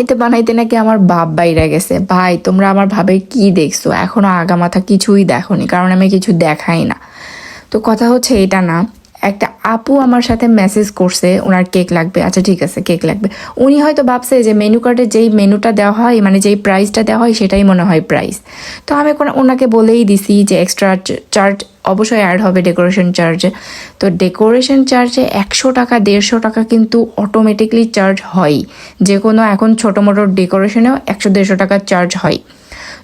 বানাইতে বানাইতে নাকি আমার বাপ বাইরে গেছে। ভাই, তোমরা আমার ভাবে কি দেখছ? এখনও আগামাথা কিছুই দেখোনি, কারণ আমি কিছু দেখাই না। তো কথা হচ্ছে এটা না একটা আপু আমার সাথে মেসেজ করছে, ওনার কেক লাগবে। আচ্ছা ঠিক আছে কেক লাগবে। উনি হয়তো ভাবছে যে মেনু কার্ডে যেই মেনুটা দেওয়া হয় মানে যেই প্রাইসটা দেওয়া হয়, সেটাই মনে হয় প্রাইস তো আমি ওনাকে বলেই দিছি যে এক্সট্রা চার্জ অবশ্যই অ্যাড হবে ডেকোরেশন চার্জে তো ডেকোরেশন চার্জে একশো টাকা, দেড়শো টাকা কিন্তু অটোমেটিকলি চার্জ হয়। যে কোনো এখন ছোটো মোটো ডেকোরেশনেও একশো, দেড়শো টাকা চার্জ হয়।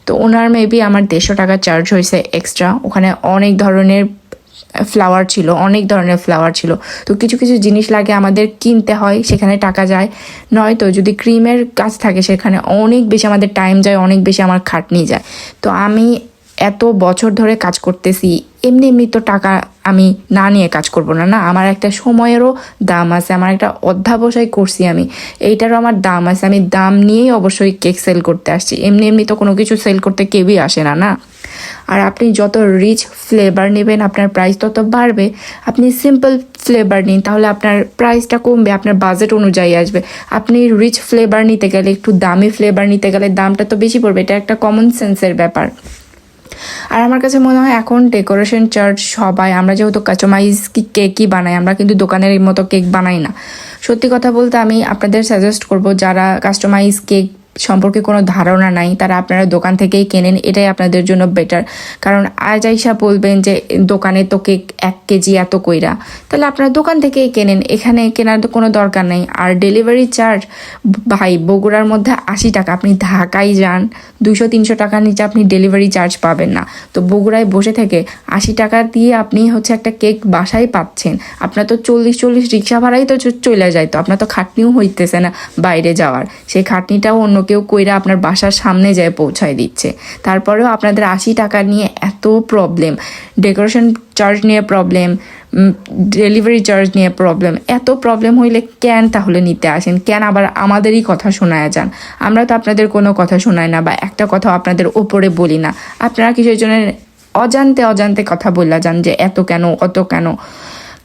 তো ওনার মেবি আমার দেড়শো টাকা চার্জ হয়েছে এক্সট্রা ওখানে অনেক ধরনের ফ্লাওয়ার ছিল, অনেক ধরনের ফ্লাওয়ার ছিল। তো কিছু কিছু জিনিস লাগে আমাদের কিনতে হয়, সেখানে টাকা যায়। নয়তো যদি ক্রিমের কাজ থাকে, সেখানে অনেক বেশি আমাদের টাইম যায়, অনেক বেশি আমার খাটনি যায়। তো আমি এত বছর ধরে কাজ করতেছি, এমনি এমনি তো টাকা আমি না নিয়ে কাজ করব না না? আমার একটা সময়েরও দাম আছে, আমার একটা অধ্যাবসায় করছি আমি। এইটারও আমার দাম আছে, আমি দাম নিয়েই অবশ্যই কেক সেল করতে আসছি। এমনি এমনি তো কোনো কিছু সেল করতে কেউই আসে না না? আর আপনি যত রিচ ফ্লেভার নেবেন, আপনার প্রাইস তত বাড়বে। আপনি সিম্পল ফ্লেভার নিন, তাহলে আপনার প্রাইসটা কমবে, আপনার বাজেট অনুযায়ী আসবে। আপনি রিচ ফ্লেভার নিতে গেলে, একটু দামি ফ্লেভার নিতে গেলে দামটা তো বেশি পড়বে, এটা একটা কমন সেন্সের ব্যাপার। আর আমার কাছে মনে হয় এখন ডেকোরেশন চার্জ সবাই, আমরা যেহেতু কাস্টমাইজ কি কেকই বানাই, আমরা কিন্তু দোকানের মতো কেক বানাই না। সত্যি কথা বলতে আমি আপনাদের সাজেস্ট করব, যারা কাস্টমাইজ কেক সম্পর্কে কোনো ধারণা নাই, তারা আপনারা দোকান থেকেই কেনেন, এটাই আপনাদের জন্য বেটার কারণ আজ আইসা বলবেন যে, দোকানে তো কেক এক কেজি এত কইরা। তাহলে আপনারা দোকান থেকেই কেনেন, এখানে কেনার তো কোনো দরকার নেই। আর ডেলিভারি চার্জ ভাই, বগুড়ার মধ্যে আশি টাকা, আপনি ঢাকায় যান দুশো তিনশো টাকার নিচে আপনি ডেলিভারি চার্জ পাবেন না। তো বগুড়ায় বসে থেকে আশি টাকা দিয়ে আপনি হচ্ছে একটা কেক বাসায় পাচ্ছেন। আপনার তো চল্লিশ চল্লিশ রিক্সা ভাড়াই তো চলে যায় তো আপনার তো খাটনিও হইতেছে না বাইরে যাওয়ার। সেই খাটনিটাও অন্য কেউ কইরা আপনার বাসার সামনে যায় পৌঁছায় দিচ্ছে। তারপরেও আপনাদের আশি টাকা নিয়ে এত প্রবলেম ডেকোরেশন চার্জ নিয়ে প্রবলেম ডেলিভারি চার্জ নিয়ে প্রবলেম এত প্রবলেম হইলে কেন তাহলে নিতে আসেন? কেন আবার আমাদেরই কথা শোনায় যান? আমরা তো আপনাদের কোনো কথা শোনাই না বা একটা কথা আপনাদের ওপরে বলি না। আপনারা কিসের জন্য অজান্তে অজান্তে কথা বললা যান যে এত কেন, অত কেন?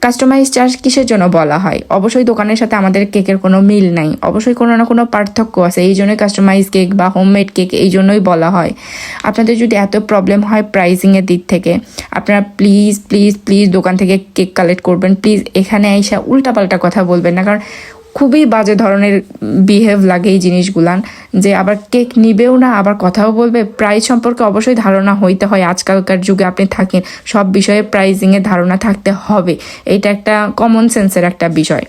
কাস্টমাইজ চার্জ কিসের জন্য বলা হয়? অবশ্যই দোকানের সাথে আমাদের কেকের কোনো মিল নাই। অবশ্যই কোনো না কোনো পার্থক্য আছে। এই জন্যই কাস্টমাইজ কেক বা হোমমেড কেক এই জন্যই বলা হয়। আপনাদের যদি এত প্রবলেম হয় প্রাইসিংয়ের দিক থেকে, আপনারা প্লিজ প্লিজ প্লিজ দোকান থেকে কেক কালেক্ট করবেন। প্লিজ এখানে এসে উল্টাপাল্টা কথা বলবেন না। কারণ খুবই বাজে ধরনের বিহেভ লাগে এই জিনিসগুলান, যে আবার কেক নিবেও না, আবার কথাও বলবে। প্রাইস সম্পর্কে অবশ্যই ধারণা হইতে হয়। আজকালকার যুগে আপনি থাকেন, সব বিষয়ে প্রাইজিংয়ের ধারণা থাকতে হবে। এটা একটা কমন সেন্সের একটা বিষয়।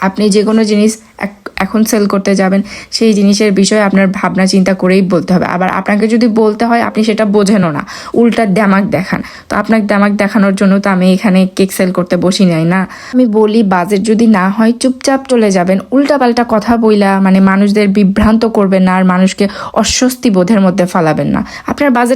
আপনি যে কোনো জিনিস এক- এখন সেল করতে যাবেন, সেই জিনিসের বিষয়ে আপনার ভাবনা চিন্তা করেই বলতে হবে। আবার আপনাকে যদি বলতে হয়, আপনি সেটা বোঝেনও না। উল্টা দ্যামাক দেখান। তো আপনাকে দ্যামাক দেখানোর জন্য তো আমি এখানে কেক সেল করতে বসি নাই না। আমি বলি বাজেট যদি না হয়, চুপচাপ চলে যাবেন। উল্টাপাল্টা কথা বইলা মানে মানুষদের বিভ্রান্ত করবেন না আর মানুষকে অস্বস্তি বোধের মধ্যে ফালাবেন না। আপনার বাজেট